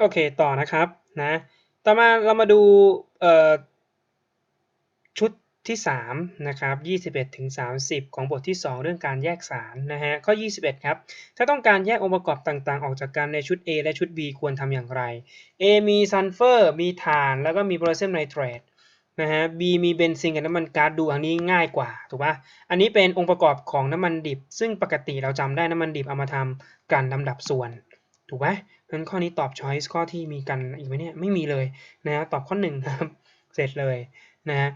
โอเคต่อนะครับนะต่อมาเรามาดูชุดที่3นะครับ21ถึง30 ของบทที่ 2 เรื่องการแยกสารนะฮะข้อ 21 ครับ ถ้าต้องการแยกองค์ประกอบต่างๆ ออกจากกันในชุด A และชุด B ควรทำอย่างไร A มีซัลเฟอร์ มีถ่าน แล้วก็มีโพแทสเซียมไนเตรตนะฮะ B มีเบนซินกับน้ำมันก๊าซดูอันนี้ง่ายกว่าถูกปะอันนี้เป็นองค์ประกอบของน้ำมันดิบ ซึ่งปกติเราจำได้น้ำมันดิบเอามาทำกันลำดับส่วน ถูกไหมงั้นข้อนี้ตอบ choice ข้อที่มีกันอีกไหมเนี่ยไม่มีเลยนะฮะตอบข้อหนึ่งครับ เสร็จเลยนะฮะ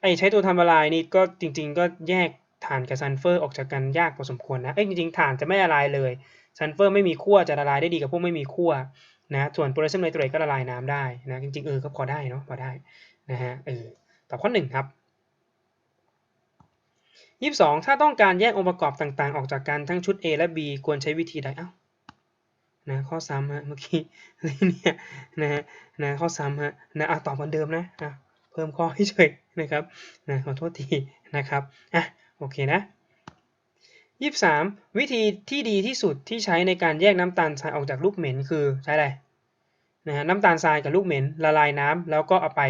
ไอ้ใช้ตัวทำละลายนี่ก็จริง ๆ ก็แยกถ่านกับซัลเฟอร์ออกจากกันยากพอสมควรนะ เอ้ยจริงๆถ่านจะไม่ละลายเลยซัลเฟอร์ไม่มีขั้วจะละลายได้ดีกับพวกไม่มีขั้วนะส่วนโพแทสเซียมไนเตรตก็ละลายน้ำได้นะจริงๆเออก็พอได้เนาะพอได้นะฮะเออตอบข้อหนึ่งครับ22 ถ้าต้องการแยกองค์ประกอบต่างๆ ออกจากกันทั้งชุด A และ B ควรใช้วิธีใดเอ้า นะข้อซ้ำฮะเมื่อกี้เนี่ยนะฮะนะข้อซ้ำฮะนะอะตอบเหมือนเดิมนะอะเพิ่มข้อให้เฉยนะครับนะขอโทษทีนะครับอะโอเคนะยี่สามวิธีที่ดีที่สุดที่ใช้ในการแยกน้ำตาลทรายออกจากลูกเหม็นคือใช้อะไรนะฮะน้ำตาลทรายกับลูกเหม็นละลายน้ำแล้วก็เอาไป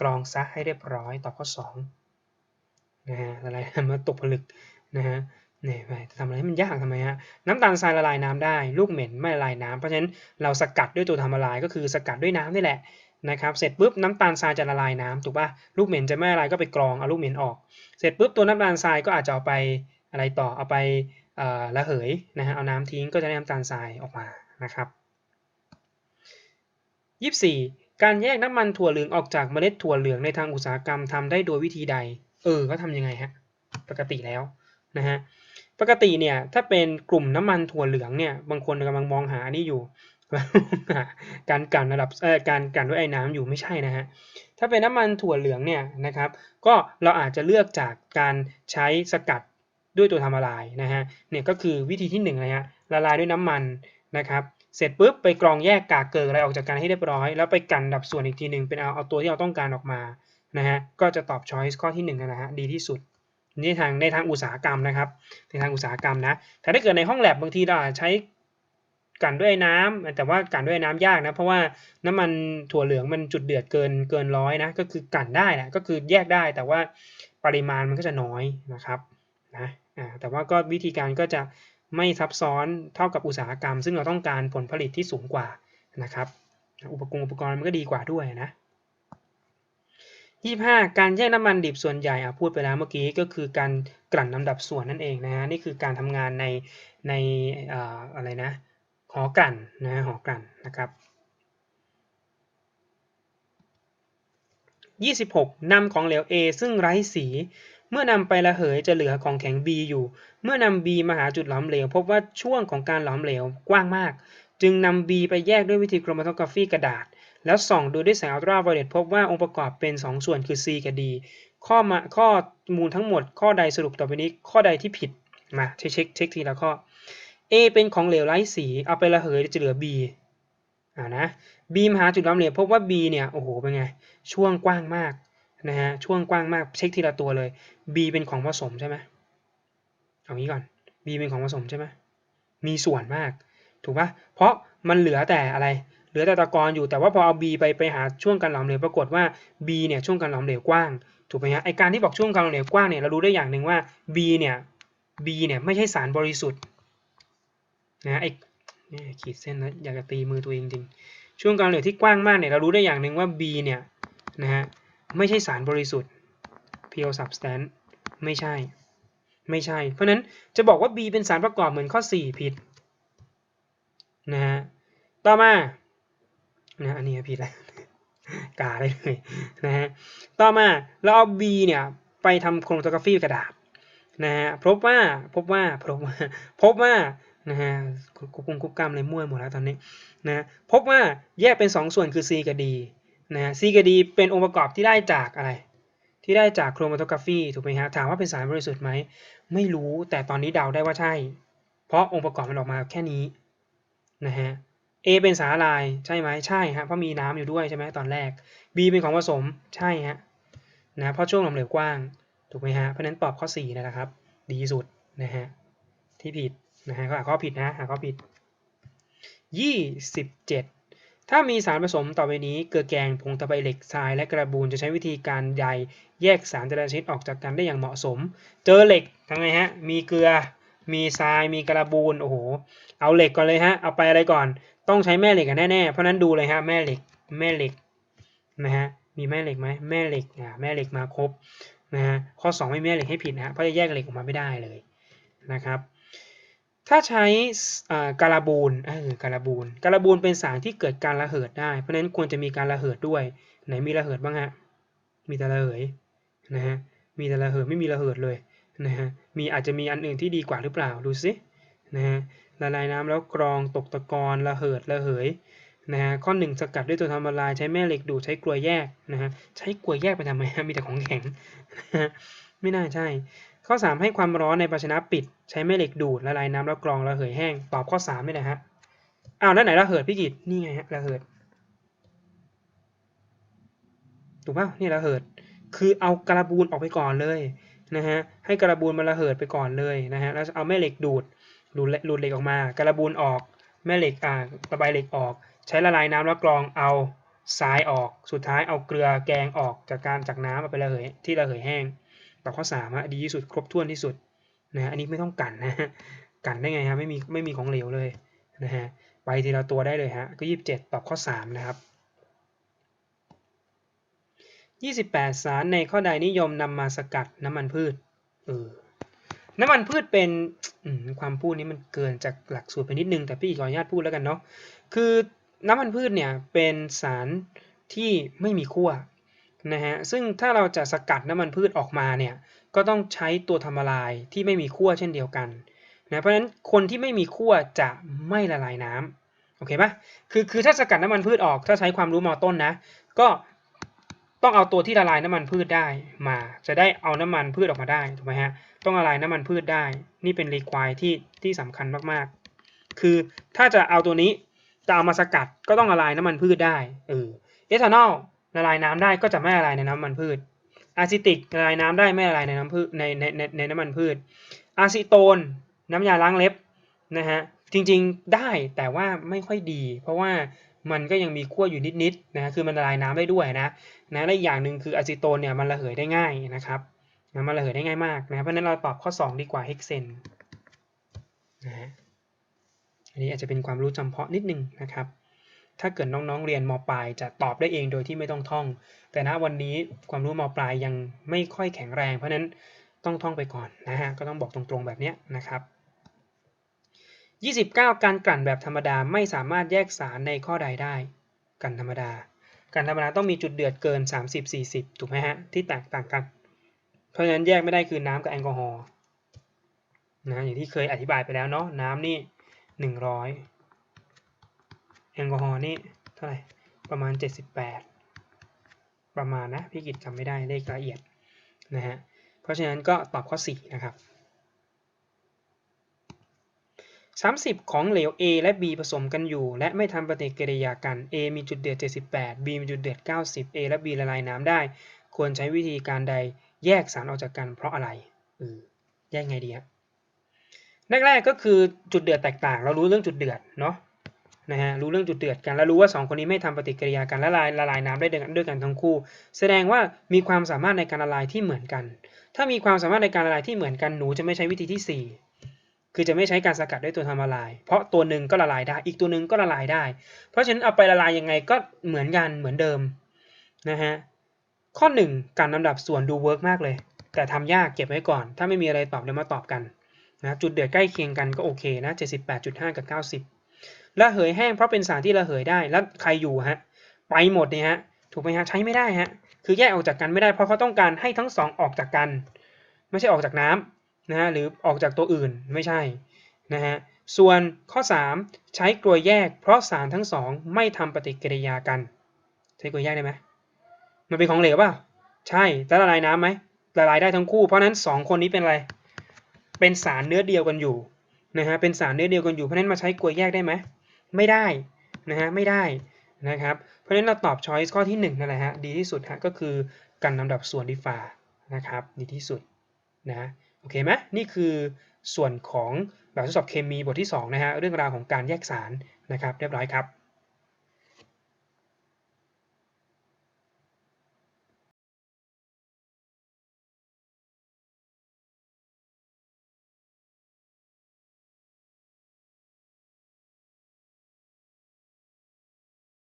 กรองซะให้เรียบร้อยตอบข้อสองนะฮะละลายมาตกผลึกนะฮะ นี่ยไปทำอะไรให้มันยากทำไมฮะน้ำตาลทรายละลายน้ำได้ ลูกเหม็นไม่ละลายน้ำเพราะฉะนั้นเราสกัดด้วยตัวทำละลายก็คือสกัดด้วยน้ำนี่แหละนะครับเสร็จปุ๊บน้ำตาลทรายจะละลายน้ำถูกป่ะลูกเหม็นจะไม่ละลายก็ไปกรองเอาลูกเหม็นออก เสร็จปุ๊บตัวน้ำตาลทรายก็อาจจะเอาไปอะไรต่อเอาไประเหยนะฮะเอาน้ำทิ้งก็จะได้น้ำตาลทรายออกมานะครับยี่สี่การแยกน้ำมันถั่วเหลืองออกจากเมล็ดถั่วเหลืองในทางอุตสาหกรรมทำได้โดยวิธีใด เออเขาทำยังไงฮะปกติแล้ว นะฮะปกติเนี่ยถ้าเป็นกลุ่มน้ำมันถั่วเหลืองเนี่ยบางคนกำลังมองหานี่อยู่ การกันระดับเอ่อการกันด้วยไอ้น้ำอยู่ไม่ใช่นะฮะถ้าเป็นน้ำมันถั่วเหลืองเนี่ยนะครับ ก็เราอาจจะเลือกจากการใช้สกัดด้วยตัวทำละลายนะฮะเนี่ยก็คือวิธีที่หนึ่งนะฮะละลายด้วยน้ำมันนะครับเสร็จปุ๊บไปกรองแยกกากเกลืออะไรออกจากกันให้เรียบร้อย แล้วไปกันดับส่วนอีกทีหนึ่งเป็นเอาเอาตัวที่เราต้องการออกมานะฮะก็จะตอบ choice ข้อที่หนึ่งนะฮะดีที่สุด นี่ทางในทางอุตสาหกรรมนะครับ ในทางอุตสาหกรรมนะแต่ถ้าเกิดในห้องแลบบางทีเราอาจใช้กันด้วยน้ำแต่ว่ากันด้วยน้ำยากนะ เพราะว่าน้ำมันถั่วเหลืองมันจุดเดือดเกินเกินร้อยนะ ก็คือกันได้แหละก็คือแยกได้ แต่ว่าปริมาณมันก็จะน้อยนะครับนะแต่ว่าก็วิธีการก็จะไม่ซับซ้อนเท่ากับอุตสาหกรรม ซึ่งเราต้องการผลผลิตที่สูงกว่านะครับ อุปกรณ์อุปกรณ์มันก็ดีกว่าด้วยนะ 25การแยกน้ำมันดิบส่วนใหญ่อะพูดไปแล้วเมื่อกี้ก็คือการกลั่นลำดับส่วนนั่นเองนะฮะนี่คือการทำงานในในออะไรนะหอกลั่นนะหอกลั่นนะครับ26นำของเหลว A ซึ่งไร้สี เมื่อนำไประเหยจะเหลือของแข็ง B อยู่ เมื่อนำ B มาหาจุดหลอมเหลว พบว่าช่วงของการหลอมเหลวกว้างมาก จึงนำ B ไปแยกด้วยวิธีโครมาโทกราฟีกระดาษ แล้วส่องดูด้วยแสงอัลตราไวโอเลตพบว่าองค์ประกอบเป็น 2 ส่วนคือ C กับ D ข้อมาข้อมูลทั้งหมด ข้อใดสรุปต่อไปนี้ ข้อใดที่ผิดมาเช็คเช็คเช็คทีละข้อ A เป็นของเหลวไร้สี เอาไประเหยจะเหลือ B อ่านะ B มหาจุดหลอมเหลวพบว่า B เนี่ยโอ้โหเป็นไงช่วงกว้างมากนะฮะช่วงกว้างมากเช็คทีละตัวเลย B เป็นของผสมใช่ไหมเอางี้ก่อน B เป็นของผสมใช่ไหมมีส่วนมาก ถูกปะเพราะมันเหลือแต่อะไร เหลือแต่ตะกอนอยู่แต่ว่าพอเอา B ไปไปหาช่วงการหลอมเหลวปรากฏว่า B เนี่ยช่วงการหลอมเหลวกว้างถูกไหมฮะไอการที่บอกช่วงการหลอมเหลวกว้างเนี่ยเรารู้ได้อย่างหนึ่งว่า B เนี่ย B เนี่ยไม่ใช่สารบริสุทธิ์นะไอขีดเส้นแล้วอยากจะตีมือตัวเองจริงช่วงการหลอมเหลวที่กว้างมากเนี่ยเรารู้ได้อย่างหนึ่งว่า B เนี่ยนะฮะไม่ใช่สารบริสุทธิ์ pure substance ไม่ใช่ ไม่ใช่ เพราะนั้นจะบอกว่า B เป็นสารประกอบเหมือนข้อ 4 ผิดนะฮะต่อมา นะอันนี้ผิดแล้วกาได้เลยนะฮะต่อมาเราเอา B เนี่ยไปทำโครโมโทกราฟีกระดาษนะฮะพบว่าพบว่าพบว่าพบว่านะฮะกุกุมกุกกรรมเลยมั่วหมดแล้วตอนนี้นะพบว่าแยกเป็น 2 ส่วนคือ C กับ D นะฮะ C กับ D เป็นองค์ประกอบที่ได้จากอะไร ที่ได้จากโครโมโทกราฟีถูกไหมฮะถามว่าเป็นสารบริสุทธิ์ไหมไม่รู้แต่ตอนนี้เดาได้ว่าใช่ เพราะองค์ประกอบมันออกมาแค่นี้นะฮะ A เป็นสารละลายใช่ไหมใช่ฮะเพราะมีน้ำอยู่ด้วยใช่ไหมตอนแรก B เป็นของผสมใช่ฮะนะเพราะช่วงลอมเหลวกว้างถูกไหมฮะเพราะฉะนั้นตอบข้อ4นะครับ ดีสุดนะฮะที่ผิดนะฮะก็หาข้อผิดนะหาข้อผิด 27 ถ้ามีสารผสมต่อไปนี้เกลือแกงผงตะไบเหล็กทรายและกระบูนจะใช้วิธีการใยแยกสารแต่ละชนิดออกจากกันได้อย่างเหมาะสม เจอเหล็กทำไงฮะมีเกลือมีทรายมีกระบูนโอ้โหเอาเหล็กก่อนเลยฮะเอาไปอะไรก่อน ต้องใช้แม่เหล็กแน่ๆ เพราะนั้นดูเลยฮะแม่เหล็กแม่เหล็กนะฮะมีแม่เหล็กไหมแม่เหล็กอ่าแม่เหล็กมาครบนะฮะข้อ 2 ไม่มีแม่เหล็กให้ผิดนะฮะเพราะจะแยกเหล็กออกมาไม่ได้เลยนะครับ ถ้าใช้อ่าการาบูนเออการาบูนการาบูนเป็นสารที่เกิดการระเหิดได้ เพราะฉะนั้นควรจะมีการระเหิดด้วย ไหนมีระเหิดบ้างฮะมีแต่ระเหยนะฮะมีแต่ระเหิดไม่มีระเหิดเลยนะฮะมีอาจจะมีอันอื่นที่ดีกว่าหรือเปล่าดูสินะฮะ ละลายน้ำแล้วกรองตกตะกอนระเหิดระเหยนะฮะข้อหนึ่งสกัดด้วยตัวทำละลายใช้แม่เหล็กดูดใช้กลวยแยกนะฮะใช้กลวยแยกไปทำไมฮะมีแต่ของแข็งนะฮะไม่น่าใช่ ข้อ 3 ให้ความร้อนในภาชนะปิด ใช้แม่เหล็กดูดละลายน้ำแล้วกรองระเหยแห้ง ตอบข้อ3นี่แหละฮะอ้าวนั่นไหนระเหิดพี่กิตนี่ไงฮะระเหิดถูกป่ะนี่ระเหิด คือเอากระบูนออกไปก่อนเลยนะฮะให้กระบูนมันระเหิดไปก่อนเลยนะฮะแล้วเอาแม่เหล็กดูด ดูดดูดเหล็กออกมากระบูนออก แม่เหล็กอ่าระบายเหล็กออก ใช้ละลายน้ำแล้วกรองเอาทรายออก สุดท้ายเอาเกลือแกงออกจากการจากน้ำเอาไประเหยที่ระเหยแห้งตอบข้อสามอะดีที่สุดครบถ้วนที่สุดนะฮะอันนี้ไม่ต้องกันนะฮะกันได้ไงฮะไม่มีไม่มีของเหลวเลยนะฮะไปทีละตัวได้เลยฮะก็ยี่สิบเจ็ดตอบข้อสามนะครับยี่สิบแปดสารในข้อใดนิยมนำมาสกัดน้ำมันพืชเออ น้ำมันพืชเป็นความพูดนี้มันเกินจากหลักสูตรไปนิดนึง แต่พี่ขออนุญาตพูดแล้วกันเนาะคือน้ำมันพืชเนี่ยเป็นสารที่ไม่มีขั้วนะฮะซึ่งถ้าเราจะสกัดน้ำมันพืชออกมาเนี่ยก็ต้องใช้ตัวทำละลายที่ไม่มีขั้วเช่นเดียวกันนะเพราะฉะนั้นคนที่ไม่มีขั้วจะไม่ละลายน้ำโอเคปะคือคือถ้าสกัดน้ำมันพืชออกถ้าใช้ความรู้มอต้นนะ ก็ ต้องเอาตัวที่ละลายน้ำมันพืชได้มา จะได้เอาน้ำมันพืชออกมาได้ถูกไหมฮะต้องละลายน้ำมันพืชได้ นี่เป็นรีควายที่ที่สำคัญมากๆ คือถ้าจะเอาตัวนี้จะเอามาสกัดก็ต้องละลายน้ำมันพืชได้เออเอทานอลละลายน้ำได้ก็จะไม่ละลายในน้ำมันพืชอะซิติกละลายน้ำได้ไม่ละลายในน้ำพืชในในในในน้ำมันพืชอะซิโตน น้ำยาล้างเล็บนะฮะจริงๆได้แต่ว่าไม่ค่อยดี เพราะว่า มันก็ยังมีขั้วอยู่นิดๆนะคือมันละลายน้ำได้ด้วยนะนะและอีกอย่างหนึ่งคืออะซิโตนเนี่ยมันระเหยได้ง่ายนะครับนะมันระเหยได้ง่ายมากนะเพราะฉะนั้นเราตอบข้อ 2 ดีกว่าเฮกเซนนะฮะอันนี้อาจจะเป็นความรู้จำเพาะนิดนึงนะครับ ถ้าเกิดน้องๆเรียนมปลายจะตอบได้เองโดยที่ไม่ต้องท่อง แต่ณวันนี้ความรู้มปลายยังไม่ค่อยแข็งแรง เพราะนั้นต้องท่องไปก่อนนะฮะก็ต้องบอกตรงๆแบบนี้นะครับ 29 การกลั่นแบบธรรมดาไม่สามารถแยกสารในข้อใดได้กลั่นธรรมดากลั่นธรรมดาต้องมีจุดเดือดเกิน 30-40 ถูกไหมฮะ ที่แตกต่างกัน เพราะฉะนั้นแยกไม่ได้คือน้ำกับแอลกอฮอล์นะอย่างที่เคยอธิบายไปแล้วเนาะน้ำนี่ 100 แอลกอฮอล์นี่เท่าไหร่ประมาณ 78 ประมาณนะพี่กิจจำไม่ได้เลขละเอียดนะฮะเพราะฉะนั้นก็ตอบข้อ 4 นะครับ 30 ของเหลว A และ B ผสมกันอยู่ และไม่ทำปฏิกิริยากัน A มีจุดเดือด 78 B มีจุดเดือด 90 A และ B ละลายน้ำได้ ควรใช้วิธีการใดแยกสารออกจากกันเพราะอะไรเออแยกไงดีฮะแรกๆก็คือจุดเดือดแตกต่าง เรารู้เรื่องจุดเดือดเนาะนะฮะรู้เรื่องจุดเดือดกัน แล้วรู้ว่า 2 คนนี้ไม่ทำปฏิกิริยากันละลายละลายน้ำได้ด้วยกันทั้งคู่ แสดงว่ามีความสามารถในการละลายที่เหมือนกัน ถ้ามีความสามารถในการละลายที่เหมือนกันหนูจะไม่ใช้วิธีที่4 คือจะไม่ใช้การสกัดด้วยตัวทำละลาย เพราะตัวหนึ่งก็ละลายได้ อีกตัวหนึ่งก็ละลายได้ เพราะฉะนั้นเอาไปละลายยังไงก็เหมือนกันเหมือนเดิมนะฮะ ข้อ 1 การลำดับส่วนดูเวิร์กมากเลย แต่ทำยากเก็บไว้ก่อน ถ้าไม่มีอะไรตอบเดี๋ยวมาตอบกันนะจุดเดือดใกล้เคียงกันก็โอเคนะ 78.5 กับ 90ระเหยแห้งเพราะเป็นสารที่ระเหยได้ แล้วใครอยู่ฮะ ไปหมดเนี่ยฮะ ถูกไหมฮะ ใช้ไม่ได้ฮะ คือแยกออกจากกันไม่ได้ เพราะเขาต้องการให้ทั้งสองออกจากกัน ไม่ใช่ออกจากน้ำ นะฮะหรือออกจากตัวอื่นไม่ใช่นะฮะส่วนข้อ 3 ใช้กลวยแยก เพราะสารทั้งสองไม่ทำปฏิกิริยากัน ใช้กลวยแยกได้ไหมมันเป็นของเหลวเปล่าใช่แล้วละลายน้ำไหมละลายได้ทั้งคู่ เพราะนั้น 2 คนนี้เป็นอะไรเป็นสารเนื้อเดียวกันอยู่นะฮะเป็นสารเนื้อเดียวกันอยู่เพราะนั้นมาใช้กลวยแยกได้ไหมไม่ได้นะฮะไม่ได้นะครับเพราะฉะนั้นเราตอบช้อยส์ข้อที่1นั่นแหละฮะดีที่สุดฮะก็คือการลำดับส่วนดีฟานะครับดีที่สุดนะ โอเคไหมนี่คือส่วนของแบบทดสอบเคมีบทที่ 2 นะฮะ เรื่องราวของการแยกสารนะครับ เรียบร้อยครับ